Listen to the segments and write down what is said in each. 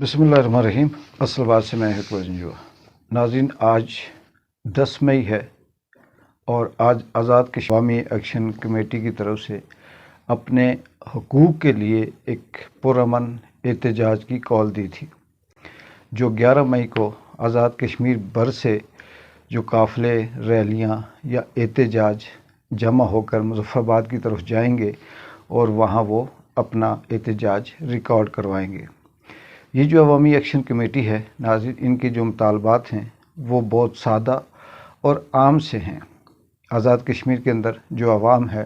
بسم اللہ الرحمن الرحیم۔ اصل بات سے میں جو۔ ناظرین، آج دس مئی ہے اور آج آزاد کشوامی ایکشن کمیٹی کی طرف سے اپنے حقوق کے لیے ایک پرامن احتجاج کی کال دی تھی۔ جو گیارہ مئی کو آزاد کشمیر بھر سے جو قافلے، ریلیاں یا احتجاج جمع ہو کر مظفر آباد کی طرف جائیں گے اور وہاں وہ اپنا احتجاج ریکارڈ کروائیں گے۔ یہ جو عوامی ایکشن کمیٹی ہے ناظر ان کے جو مطالبات ہیں، وہ بہت سادہ اور عام سے ہیں۔ آزاد کشمیر کے اندر جو عوام ہے،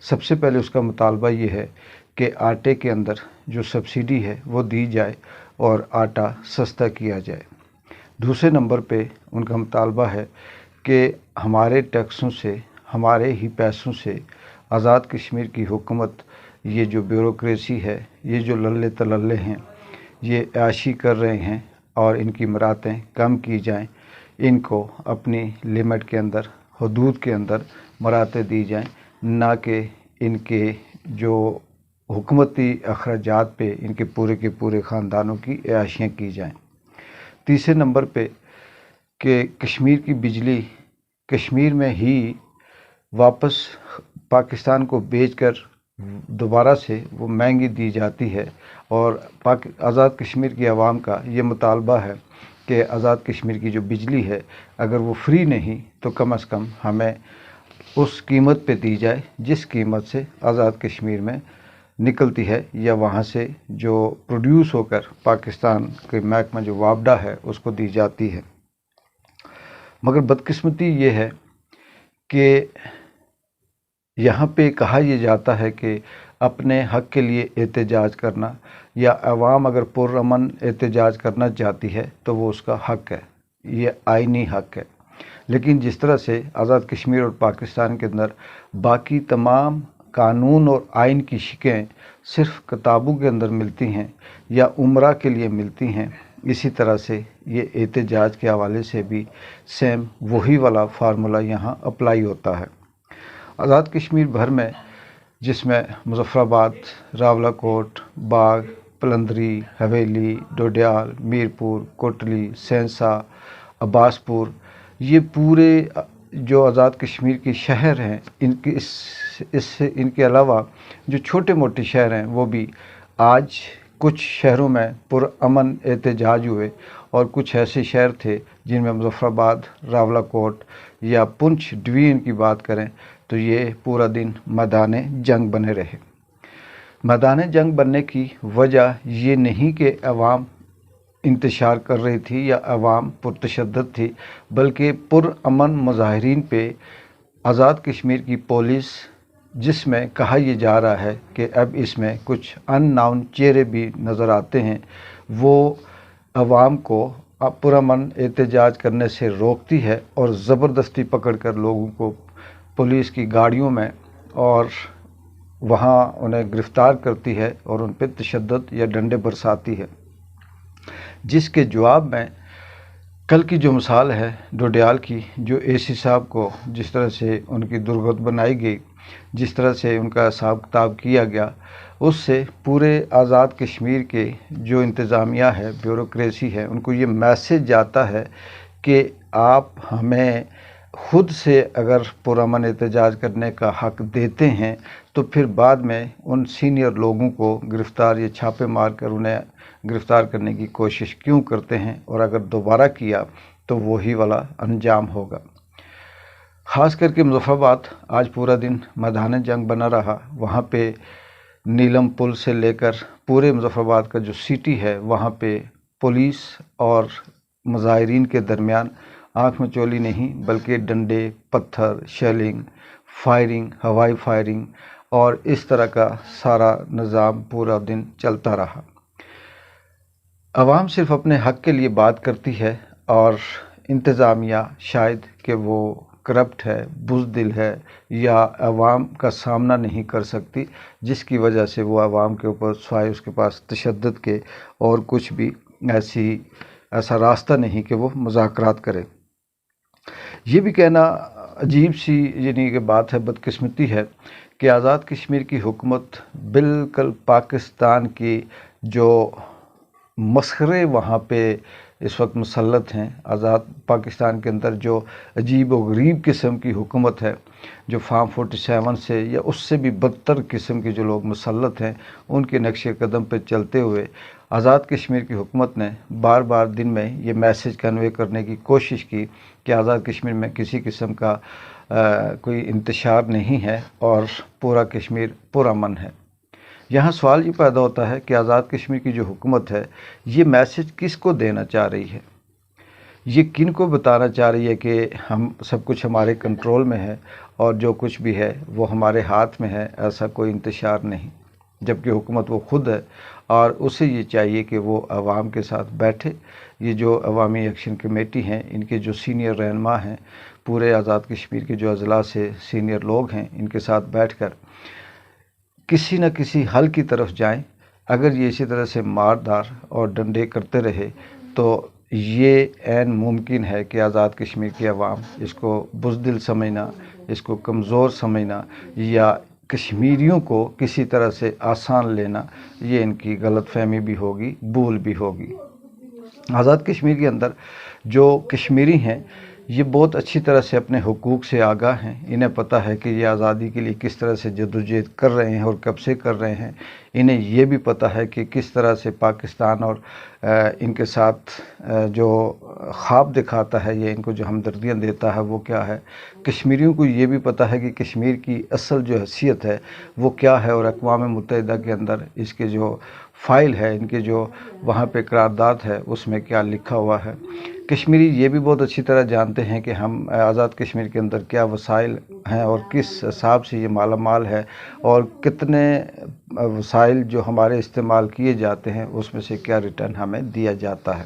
سب سے پہلے اس کا مطالبہ یہ ہے کہ آٹے کے اندر جو سبسڈی ہے، وہ دی جائے اور آٹا سستا کیا جائے۔ دوسرے نمبر پہ ان کا مطالبہ ہے کہ ہمارے ٹیکسوں سے، ہمارے ہی پیسوں سے آزاد کشمیر کی حکومت، یہ جو بیوروکریسی ہے، یہ جو للے تللے ہیں یہ عیاشی کر رہے ہیں اور ان کی مراتیں کم کی جائیں، ان کو اپنی لمٹ کے اندر، حدود کے اندر مراتیں دی جائیں، نہ کہ ان کے جو حکومتی اخراجات پہ ان کے پورے کے پورے خاندانوں کی عیاشیاں کی جائیں۔ تیسرے نمبر پہ کہ کشمیر کی بجلی کشمیر میں ہی واپس پاکستان کو بیچ کر دوبارہ سے وہ مہنگی دی جاتی ہے اور پاک، آزاد کشمیر کی عوام کا یہ مطالبہ ہے کہ آزاد کشمیر کی جو بجلی ہے اگر وہ فری نہیں تو کم از کم ہمیں اس قیمت پہ دی جائے جس قیمت سے آزاد کشمیر میں نکلتی ہے یا وہاں سے جو پروڈیوس ہو کر پاکستان کے محکمہ جو وابڈا ہے اس کو دی جاتی ہے۔ مگر بدقسمتی یہ ہے کہ یہاں پہ کہا یہ جاتا ہے کہ اپنے حق کے لیے احتجاج کرنا یا عوام اگر پرامن احتجاج کرنا چاہتی ہے تو وہ اس کا حق ہے، یہ آئینی حق ہے۔ لیکن جس طرح سے آزاد کشمیر اور پاکستان کے اندر باقی تمام قانون اور آئین کی شکیں صرف کتابوں کے اندر ملتی ہیں یا عمرہ کے لیے ملتی ہیں، اسی طرح سے یہ احتجاج کے حوالے سے بھی سیم وہی والا فارمولہ یہاں اپلائی ہوتا ہے۔ آزاد کشمیر بھر میں، جس میں مظفر آباد راولہ کوٹ، باغ، پلندری، حویلی، ڈوڈیال، میرپور، کوٹلی، سینسا عباس پور یہ پورے جو آزاد کشمیر کے شہر ہیں، ان کے اس اس سے ان کے علاوہ جو چھوٹے موٹے شہر ہیں، وہ بھی آج کچھ شہروں میں پرامن احتجاج ہوئے اور کچھ ایسے شہر تھے جن میں مظفر آباد راولہ کوٹ یا پنچ ڈویژن کی بات کریں تو یہ پورا دن میدان جنگ بنے رہے۔ میدان جنگ بننے کی وجہ یہ نہیں کہ عوام انتشار کر رہی تھی یا عوام پرتشدد تھی، بلکہ پرامن مظاہرین پہ آزاد کشمیر کی پولیس جس میں کہا یہ جا رہا ہے کہ اب اس میں کچھ ان ناؤن چہرے بھی نظر آتے ہیں، وہ عوام کو پرامن احتجاج کرنے سے روکتی ہے اور زبردستی پکڑ کر لوگوں کو پولیس کی گاڑیوں میں اور وہاں انہیں گرفتار کرتی ہے اور ان پہ تشدد یا ڈنڈے برساتی ہے۔ جس کے جواب میں کل کی جو مثال ہے ڈوڈیال کی، جو اے سی صاحب کو جس طرح سے ان کی درگت بنائی گئی، جس طرح سے ان کا حساب کتاب کیا گیا، اس سے پورے آزاد کشمیر کے جو انتظامیہ ہے، بیوروکریسی ہے، ان کو یہ میسج جاتا ہے کہ آپ ہمیں خود سے اگر پرامن احتجاج کرنے کا حق دیتے ہیں، تو پھر بعد میں ان سینئر لوگوں کو گرفتار یا چھاپے مار کر انہیں گرفتار کرنے کی کوشش کیوں کرتے ہیں؟ اور اگر دوبارہ کیا، تو وہی والا انجام ہوگا۔ خاص کر کے آباد، آج پورا دن میدان جنگ بنا رہا۔ وہاں پہ نیلم پل سے لے کر پورے آباد کا جو سٹی ہے، وہاں پہ پولیس اور مظاہرین کے درمیان آنکھ میں چولی نہیں، بلکہ ڈنڈے، پتھر، شیلنگ، فائرنگ، ہوائی فائرنگ اور اس طرح کا سارا نظام پورا دن چلتا رہا۔ عوام صرف اپنے حق کے لیے بات کرتی ہے اور انتظامیہ شاید کہ وہ کرپٹ ہے، بزدل ہے یا عوام کا سامنا نہیں کر سکتی، جس کی وجہ سے وہ عوام کے اوپر سوائے اس کے پاس تشدد کے اور کچھ بھی ایسی ایسا راستہ نہیں کہ وہ مذاکرات کرے۔ یہ بھی کہنا عجیب سی یعنی کہ بات ہے، بدقسمتی ہے کہ آزاد کشمیر کی حکومت بالکل پاکستان کی جو مسخرے وہاں پہ اس وقت مسلط ہیں، آزاد پاکستان کے اندر جو عجیب و غریب قسم کی حکومت ہے، جو فارم فورٹی سیون سے یا اس سے بھی بدتر قسم کے جو لوگ مسلط ہیں، ان کے نقش قدم پہ چلتے ہوئے آزاد کشمیر کی حکومت نے بار بار دن میں یہ میسج کنوے کرنے کی کوشش کی کہ آزاد کشمیر میں کسی قسم کا کوئی انتشار نہیں ہے اور پورا کشمیر پورا من ہے۔ یہاں سوال یہ پیدا ہوتا ہے کہ آزاد کشمیر کی جو حکومت ہے، یہ میسج کس کو دینا چاہ رہی ہے؟ یہ کن کو بتانا چاہ رہی ہے کہ ہم سب کچھ ہمارے کنٹرول میں ہے اور جو کچھ بھی ہے وہ ہمارے ہاتھ میں ہے، ایسا کوئی انتشار نہیں۔ جبکہ حکومت وہ خود ہے اور اسے یہ چاہیے کہ وہ عوام کے ساتھ بیٹھے۔ یہ جو عوامی ایکشن کمیٹی ہیں، ان کے جو سینئر رہنما ہیں، پورے آزاد کشمیر کے جو اضلاع سے سینئر لوگ ہیں، ان کے ساتھ بیٹھ کر کسی نہ کسی حل کی طرف جائیں۔ اگر یہ اسی طرح سے مار دار اور ڈنڈے کرتے رہے، تو یہ عین ممکن ہے کہ آزاد کشمیر کی عوام اس کو بزدل سمجھنا، اس کو کمزور سمجھنا یا کشمیریوں کو کسی طرح سے آسان لینا، یہ ان کی غلط فہمی بھی ہوگی، بھول بھی ہوگی۔ آزاد کشمیر کے اندر جو کشمیری ہیں یہ بہت اچھی طرح سے اپنے حقوق سے آگاہ ہیں۔ انہیں پتہ ہے کہ یہ آزادی کے لیے کس طرح سے جدوجہد کر رہے ہیں اور کب سے کر رہے ہیں۔ انہیں یہ بھی پتہ ہے کہ کس طرح سے پاکستان اور ان کے ساتھ جو خواب دکھاتا ہے یا ان کو جو ہمدردیاں دیتا ہے، وہ کیا ہے۔ کشمیریوں کو یہ بھی پتہ ہے کہ کشمیر کی اصل جو حیثیت ہے، وہ کیا ہے اور اقوام متحدہ کے اندر اس کے جو فائل ہے، ان کے جو وہاں پہ قرارداد ہے، اس میں کیا لکھا ہوا ہے۔ کشمیری یہ بھی بہت اچھی طرح جانتے ہیں کہ ہم آزاد کشمیر کے اندر کیا وسائل ہیں اور کس حساب سے یہ مالا مال ہے اور کتنے وسائل جو ہمارے استعمال کیے جاتے ہیں، اس میں سے کیا ریٹرن ہمیں دیا جاتا ہے۔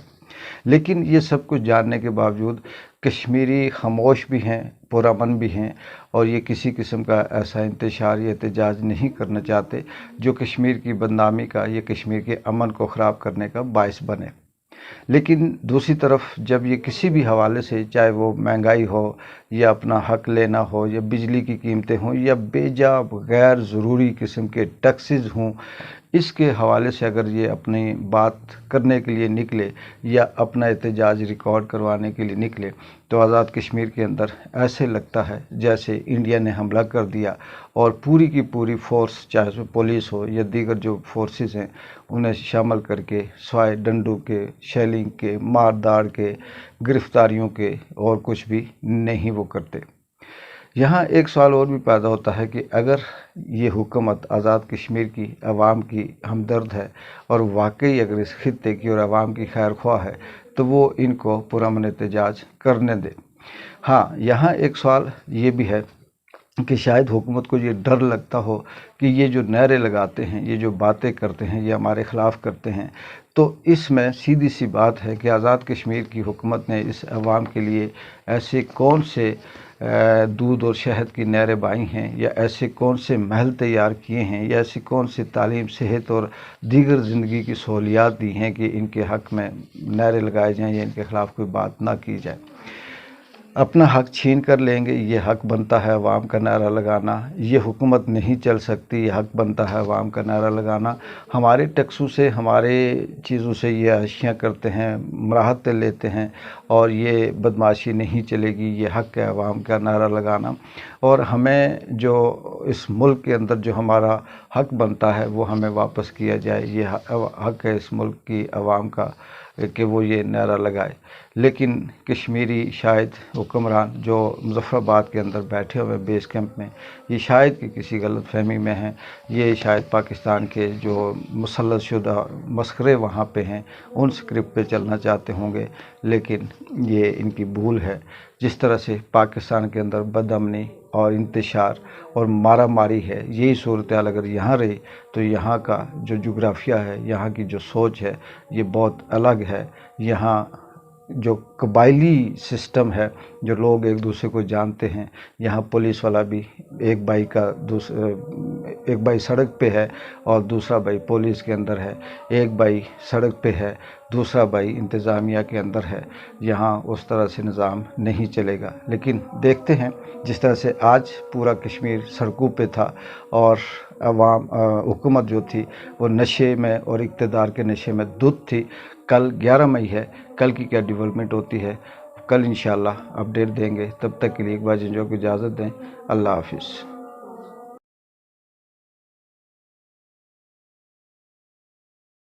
لیکن یہ سب کچھ جاننے کے باوجود کشمیری خاموش بھی ہیں، پورا من بھی ہیں اور یہ کسی قسم کا ایسا انتشار یا احتجاج نہیں کرنا چاہتے جو کشمیر کی بدنامی کا یا کشمیر کے امن کو خراب کرنے کا باعث بنے۔ لیکن دوسری طرف جب یہ کسی بھی حوالے سے چاہے وہ مہنگائی ہو یا اپنا حق لینا ہو یا بجلی کی قیمتیں ہوں یا بے جا غیر ضروری قسم کے ٹیکسز ہوں اس کے حوالے سے اگر یہ اپنی بات کرنے کے لیے نکلے یا اپنا احتجاج ریکارڈ کروانے کے لیے نکلے تو آزاد کشمیر کے اندر ایسے لگتا ہے جیسے انڈیا نے حملہ کر دیا اور پوری کی پوری فورس چاہے وہ پولیس ہو یا دیگر جو فورسز ہیں انہیں شامل کر کے سوائے ڈنڈو کے، شیلنگ کے ماردار کے، گرفتاریوں کے اور کچھ بھی نہیں وہ کرتے۔ یہاں ایک سوال اور بھی پیدا ہوتا ہے کہ اگر یہ حکومت آزاد کشمیر کی عوام کی ہمدرد ہے اور واقعی اگر اس خطے کی اور عوام کی خیر خواہ ہے، تو وہ ان کو پرامن احتجاج کرنے دے۔ ہاں یہاں ایک سوال یہ بھی ہے کہ شاید حکومت کو یہ ڈر لگتا ہو کہ یہ جو نعرے لگاتے ہیں، یہ جو باتیں کرتے ہیں، یہ ہمارے خلاف کرتے ہیں، تو اس میں سیدھی سی بات ہے کہ آزاد کشمیر کی حکومت نے اس عوام کے لیے ایسے کون سے دودھ اور شہد کی نہریں بائی ہیں یا ایسے کون سے محل تیار کیے ہیں یا ایسی کون سی تعلیم، صحت اور دیگر زندگی کی سہولیات دی ہیں کہ ان کے حق میں نعرے لگائے جائیں یا ان کے خلاف کوئی بات نہ کی جائے۔ اپنا حق چھین کر لیں گے، یہ حق بنتا ہے عوام کا نعرہ لگانا، یہ حکومت نہیں چل سکتی، یہ حق بنتا ہے عوام کا نعرہ لگانا۔ ہمارے ٹیکسوں سے، ہمارے چیزوں سے یہ اشیاء کرتے ہیں مراحتیں لیتے ہیں اور یہ بدماشی نہیں چلے گی، یہ حق ہے عوام کا نعرہ لگانا۔ اور ہمیں جو اس ملک کے اندر جو ہمارا حق بنتا ہے، وہ ہمیں واپس کیا جائے۔ یہ حق ہے اس ملک کی عوام کا کہ وہ یہ نعرہ لگائے۔ لیکن کشمیری شاید حکمران جو مظفر آباد کے اندر بیٹھے ہوئے بیس کیمپ میں، یہ شاید کہ کسی غلط فہمی میں ہیں، یہ شاید پاکستان کے جو مسلط شدہ مسخرے وہاں پہ ہیں، ان سکرپٹ پہ چلنا چاہتے ہوں گے، لیکن یہ ان کی بھول ہے۔ جس طرح سے پاکستان کے اندر بدامنی اور انتشار اور مارا ماری ہے، یہی صورتحال اگر یہاں رہی تو یہاں کا جو جغرافیہ ہے، یہاں کی جو سوچ ہے، یہ بہت الگ ہے۔ یہاں جو قبائلی سسٹم ہے، جو لوگ ایک دوسرے کو جانتے ہیں۔ یہاں پولیس والا بھی ایک بھائی کا دوسرا ایک بھائی سڑک پہ ہے اور دوسرا بھائی پولیس کے اندر ہے۔ ایک بھائی سڑک پہ ہے، دوسرا بھائی انتظامیہ کے اندر ہے۔ یہاں اس طرح سے نظام نہیں چلے گا۔ لیکن دیکھتے ہیں جس طرح سے آج پورا کشمیر سڑکوں پہ تھا اور عوام حکومت جو تھی، وہ نشے میں اور اقتدار کے نشے میں دودھ تھی۔ کل گیارہ مئی ہے، کل کی کیا ڈیولپمنٹ ہوتی ہے؟ کل انشاءاللہ اپڈیٹ دیں گے۔ تب تک کے لیے ایک بار جنجو کو اجازت دیں۔ اللہ حافظ۔